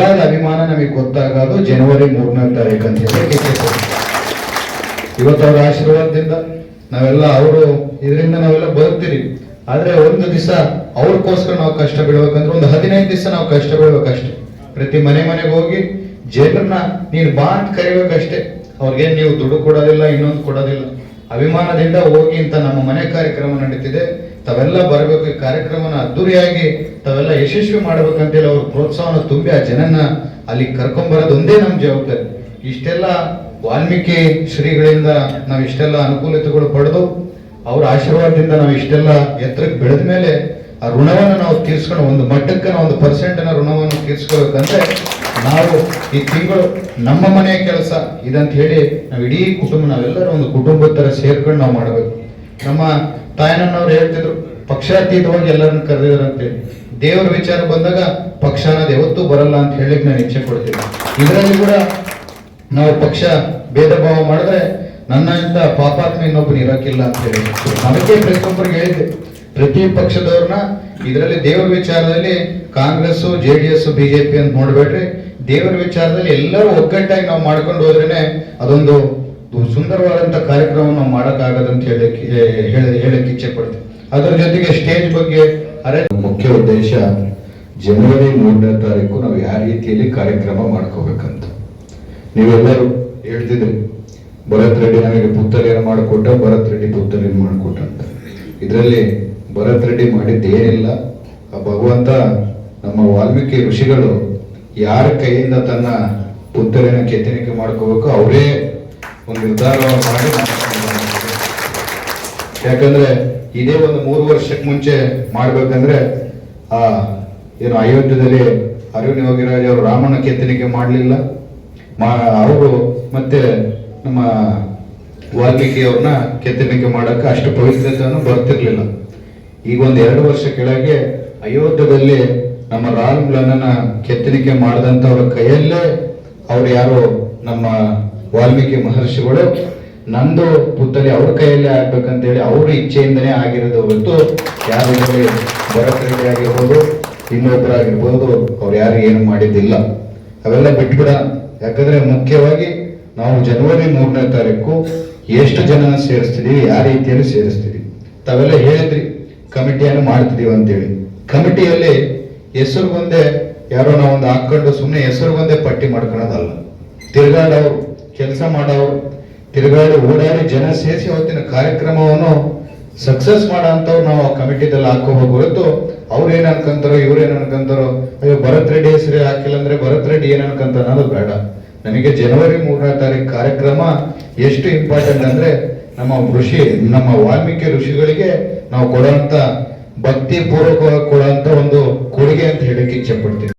ನಿಜವಾದ ಅಭಿಮಾನ ನಮಗೆ ಗೊತ್ತಾಗೋದು ಜನವರಿ ಮೂರನೇ ತಾರೀಕು ಅಂತ ಹೇಳಿ ಇವತ್ತು ಅವರ ಆಶೀರ್ವಾದದಿಂದ ನಾವೆಲ್ಲ ಅವರು, ಇದರಿಂದ ನಾವೆಲ್ಲ ಬದುಕ್ತೀರಿ ಆದ್ರೆ ಒಂದು ದಿವಸ ಅವ್ರಿಗೋಸ್ಕರ ನಾವು ಕಷ್ಟ ಬೀಳ್ಬೇಕಂದ್ರೆ ಒಂದು ಹದಿನೈದು ದಿವಸ ನಾವು ಕಷ್ಟ ಬೀಳ್ಬೇಕಷ್ಟೇ. ಪ್ರತಿ ಮನೆ ಮನೆಗೆ ಹೋಗಿ ಜನರನ್ನ ನೀನು ಬಾ ಅಂತ ಕರಿಬೇಕಷ್ಟೇ. ಅವ್ರಿಗೆ ನೀವು ದುಡ್ಡು ಕೊಡೋದಿಲ್ಲ, ಇನ್ನೊಂದು ಕೊಡೋದಿಲ್ಲ. ಅಭಿಮಾನದಿಂದ ಹೋಗಿ ಅಂತ ನಮ್ಮ ಮನೆ ಕಾರ್ಯಕ್ರಮ ನಡೀತಿದೆ. ತಾವೆಲ್ಲ ಬರಬೇಕು, ಈ ಕಾರ್ಯಕ್ರಮನ ಅದ್ದೂರಿಯಾಗಿ ತಾವೆಲ್ಲ ಯಶಸ್ವಿ ಮಾಡ್ಬೇಕಂತೇಳಿ ಅವ್ರ ಪ್ರೋತ್ಸಾಹನ ತುಂಬಿ ಆ ಜನನ ಅಲ್ಲಿ ಕರ್ಕೊಂಬರೋದು ಒಂದೇ ನಮ್ಮ ಜವಾಬ್ದಾರಿ. ಇಷ್ಟೆಲ್ಲ ವಾಲ್ಮೀಕಿ ಶ್ರೀಗಳಿಂದ ನಾವು ಇಷ್ಟೆಲ್ಲ ಅನುಕೂಲತೆಗಳು ಪಡೆದು, ಅವರ ಆಶೀರ್ವಾದದಿಂದ ನಾವು ಇಷ್ಟೆಲ್ಲ ಎತ್ತರಕ್ಕೆ ಬೆಳೆದ ಮೇಲೆ ಆ ಋಣವನ್ನು ನಾವು ತೀರ್ಸ್ಕೊಂಡು ಒಂದು ಮಟ್ಟಕ್ಕೆ ನಾವು ಒಂದು ಪರ್ಸೆಂಟ್ನ ಋಣವನ್ನು ತೀರ್ಸ್ಕೋಬೇಕಂದ್ರೆ ನಾವು ಈ ತಿಂಗಳು ನಮ್ಮ ಮನೆಯ ಕೆಲಸ ಇದಂತ ಹೇಳಿ ನಾವು ಇಡೀ ಕುಟುಂಬ ನಾವೆಲ್ಲರೂ ಒಂದು ಕುಟುಂಬದ ಥರ ಸೇರ್ಕೊಂಡು ನಾವು ಮಾಡಬೇಕು. ನಮ್ಮ ತಾಯನನ್ನವ್ರು ಹೇಳ್ತಿದ್ರು, ಪಕ್ಷಾತೀತವಾಗಿ ಎಲ್ಲರನ್ನು ಕರೆದಿದ್ರಂತೆ. ದೇವರ ವಿಚಾರ ಬಂದಾಗ ಪಕ್ಷ ಅನ್ನೋದು ಯಾವತ್ತೂ ಬರಲ್ಲ ಅಂತ ಹೇಳಿಕ್ ನಾನು ಇಚ್ಛೆ ಕೊಡ್ತೀನಿ ಇದರಲ್ಲಿ ಕೂಡ ನಾವು ಪಕ್ಷ ಭೇದ ಭಾವ ಮಾಡಿದ್ರೆ ನನ್ನ ಇಂತ ಪಾಪಾತ್ಮ ಇನ್ನೊಬ್ಬರು ಇರೋಕ್ಕಿಲ್ಲ ಅಂತ ಹೇಳಿ. ಅದಕ್ಕೆ ಪ್ರತಿಯೊಬ್ಬರಿಗೆ ಹೇಳಿದೆ ಪ್ರತಿ ಪಕ್ಷದವ್ರನ್ನ ಇದರಲ್ಲಿ ದೇವರ ವಿಚಾರದಲ್ಲಿ Congress J D S BJP ಅಂತ ನೋಡ್ಬೇಡ್ರಿ. ದೇವರ ವಿಚಾರದಲ್ಲಿ ಎಲ್ಲರೂ ಒಗ್ಗಟ್ಟಾಗಿ ನಾವು ಮಾಡ್ಕೊಂಡು ಹೋದ್ರೇನೆ ಅದೊಂದು ಸುಂದರವಾದಂತ ಕಾರ್ಯಕ್ರಮವನ್ನು ಮಾಡೋಕ್ಕಾಗದಂತ ಹೇಳಕ್ಕೆ ಹೇಳ- ಹೇಳಕ್ ಇಚ್ಛೆ ಪಡ್ತೀವಿ. ಅದರ ಜೊತೆಗೆ ಸ್ಟೇಜ್ ಬಗ್ಗೆ ಅರೆ ಮುಖ್ಯ ಉದ್ದೇಶ ಜನವರಿ ಮೂರನೇ ತಾರೀಕು ನಾವು ಯಾವ ರೀತಿಯಲ್ಲಿ ಕಾರ್ಯಕ್ರಮ ಮಾಡ್ಕೋಬೇಕಂತ. ನೀವೆಲ್ಲರೂ ಹೇಳ್ತಿದ್ರಿ ಭರತ್ ರೆಡ್ಡಿ ನನಗೆ ಪುತ್ತಲಿಯನ್ನು ಮಾಡಿಕೊಟ್ಟ, ಭರತ್ ರೆಡ್ಡಿ ಪುತ್ತಲಿಯನ್ನು ಮಾಡಿಕೊಟ್ಟ ಅಂತ. ಇದರಲ್ಲಿ ಭರತ್ ರೆಡ್ಡಿ ಮಾಡಿದ್ದೇನಿಲ್ಲ. ಆ ಭಗವಂತ ನಮ್ಮ ವಾಲ್ಮೀಕಿ ಋಷಿಗಳು ಯಾರ ಕೈಯಿಂದ ತನ್ನ ಪುತ್ತಲಿನ ಕೆತ್ತನಿಕೆ ಮಾಡ್ಕೋಬೇಕು ಅವರೇ ಒಂದು ನಿರ್ಧಾರವನ್ನು ಮಾಡಿ ಯಾಕಂದ್ರೆ ಇದೇ ಒಂದು ಮೂರು ವರ್ಷಕ್ಕೆ ಮುಂಚೆ ಮಾಡ್ಬೇಕಂದ್ರೆ, ಆ, ಏನು ಅಯೋಧ್ಯದಲ್ಲಿ ಅರಿವಿನ ಯೋಗಿರಾಜ್ ಅವರು ರಾಮನ ಕೆತ್ತನಿಕೆ ಮಾಡಲಿಲ್ಲ. ಅವರು ಮತ್ತೆ ನಮ್ಮ ವಾಲ್ಮೀಕಿ ಅವ್ರನ್ನ ಕೆತ್ತನಿಕೆ ಮಾಡಕ್ಕೆ ಅಷ್ಟು ಪವಿತ್ರತೆಯನ್ನು ಬರ್ತಿರ್ಲಿಲ್ಲ. ಈಗ ಒಂದು ಎರಡು ವರ್ಷ ಕೆಳಗೆ ಅಯೋಧ್ಯದಲ್ಲಿ ನಮ್ಮ ರಾಮ್ ಲನ್ನನ ಕೆತ್ತನಿಕೆ ಮಾಡಿದಂಥವ್ರ ಕೈಯಲ್ಲೇ ಅವ್ರು ಯಾರು ನಮ್ಮ ವಾಲ್ಮೀಕಿ ಮಹರ್ಷಿಗಳು ನಂದು ಪುತ್ತಲಿ ಅವ್ರ ಕೈಯಲ್ಲೇ ಆಗ್ಬೇಕಂತೇಳಿ ಅವ್ರ ಇಚ್ಛೆಯಿಂದನೇ ಆಗಿರೋದು ಹೊರತು ಯಾರು ಇದರಲ್ಲಿ ಭರತ್ ರೆಡ್ಡಿ ಆಗಿರ್ಬೋದು ಇನ್ನೊಬ್ಬರಾಗಿರ್ಬೋದು ಅವ್ರು ಯಾರು ಏನು ಮಾಡಿದ್ದಿಲ್ಲ. ಅವೆಲ್ಲ ಬಿಟ್ಬಿಡ. ಯಾಕಂದ್ರೆ ಮುಖ್ಯವಾಗಿ ನಾವು ಜನವರಿ ಮೂರನೇ ತಾರೀಕು ಎಷ್ಟು ಜನ ಸೇರಿಸ್ತಿದೀವಿ, ಯಾವ ರೀತಿಯಲ್ಲಿ ಸೇರಿಸ್ತೀವಿ ತಾವೆಲ್ಲ ಹೇಳಿದ್ರಿ, ಕಮಿಟಿಯನ್ನು ಮಾಡ್ತಿದೀವಿ ಅಂತೇಳಿ. ಕಮಿಟಿಯಲ್ಲಿ ಹೆಸರು ಬಂದೆ ಯಾರೋ ನಾವೊಂದು ಹಾಕೊಂಡು ಸುಮ್ಮನೆ ಹೆಸರು ಬಂದೆ ಪಟ್ಟಿ ಮಾಡ್ಕೊಳೋದಲ್ಲ. ತಿರ್ಗಾಡೋರು ಕೆಲಸ ಮಾಡೋ ತಿರುಗಾಡಿ ಓಡಾಡಿ ಜನ ಸೇರಿಸಿ ಅವತ್ತಿನ ಕಾರ್ಯಕ್ರಮವನ್ನು ಸಕ್ಸಸ್ ಮಾಡೋಂಥವ್ರು ನಾವು ಆ ಕಮಿಟಿದಲ್ಲಿ ಹಾಕೋಬೇಕು ಹೊರತು ಅವ್ರು ಏನ್ ಅನ್ಕೊಂತಾರೋ, ಇವ್ರು ಅನ್ಕೊಂತಾರೋ, ಅಯ್ಯೋ ಭರತ್ ರೆಡ್ಡಿ ಹೆಸರು ಹಾಕಿಲ್ಲ ಅಂದ್ರೆ ಭರತ್ ರೆಡ್ಡಿ ಏನ್ ಅನ್ಕೊಂತ ಅನ್ನೋದು ಬೇಡ. ನಮಗೆ ಜನವರಿ ಮೂರನೇ ತಾರೀಕು ಕಾರ್ಯಕ್ರಮ ಎಷ್ಟು ಇಂಪಾರ್ಟೆಂಟ್ ಅಂದ್ರೆ ನಮ್ಮ ಋಷಿ ನಮ್ಮ ವಾಲ್ಮೀಕಿ ಋಷಿಗಳಿಗೆ ನಾವು ಕೊಡುವಂತ ಭಕ್ತಿ ಪೂರ್ವಕವಾಗಿ ಕೊಡುವಂತ ಒಂದು ಕೊಡುಗೆ ಅಂತ ಹೇಳಕ್ಕೆ ಇಚ್ಛೆ ಪಡ್ತೀವಿ